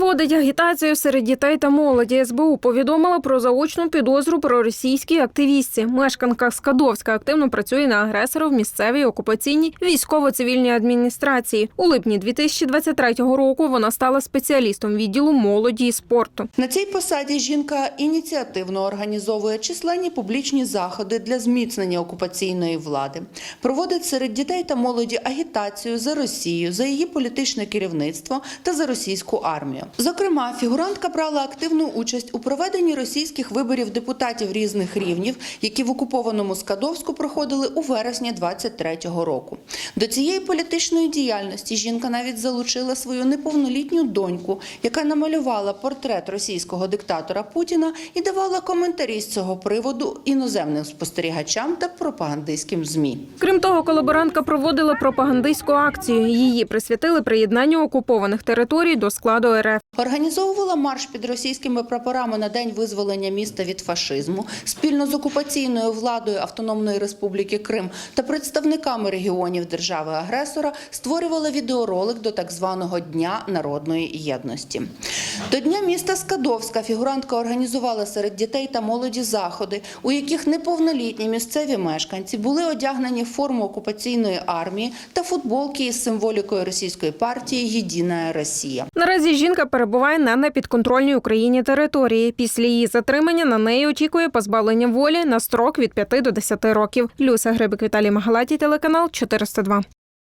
Проводить агітацію серед дітей та молоді. СБУ повідомила про заочну підозру про російській активістці. Мешканка Скадовська активно працює на агресора в місцевій окупаційній військово-цивільній адміністрації. У липні 2023 року вона стала спеціалістом відділу молоді і спорту. На цій посаді жінка ініціативно організовує численні публічні заходи для зміцнення окупаційної влади, проводить серед дітей та молоді агітацію за Росію, за її політичне керівництво та за російську армію. Зокрема, фігурантка брала активну участь у проведенні російських виборів депутатів різних рівнів, які в окупованому Скадовську проходили у вересні 23-го року. До цієї політичної діяльності жінка навіть залучила свою неповнолітню доньку, яка намалювала портрет російського диктатора Путіна і давала коментарі з цього приводу іноземним спостерігачам та пропагандистським змі. Крім того, колаборантка проводила пропагандистську акцію. Її присвятили приєднанню окупованих територій до складу РФ. Організовувала марш під російськими прапорами на день визволення міста від фашизму спільно з окупаційною владою Автономної Республіки Крим та представниками регіонів держави-агресора створювала відеоролик до так званого Дня народної єдності. До дня міста Скадовська фігурантка організувала серед дітей та молоді заходи, у яких неповнолітні місцеві мешканці були одягнені в форму окупаційної армії та футболки із символікою російської партії Єдина Росія. Наразі жінка перебуває на непідконтрольній Україні території. Після її затримання на неї очікує позбавлення волі на строк від 5 до 10 років. Люся Грибик, Віталій Магалаті, телеканал 402.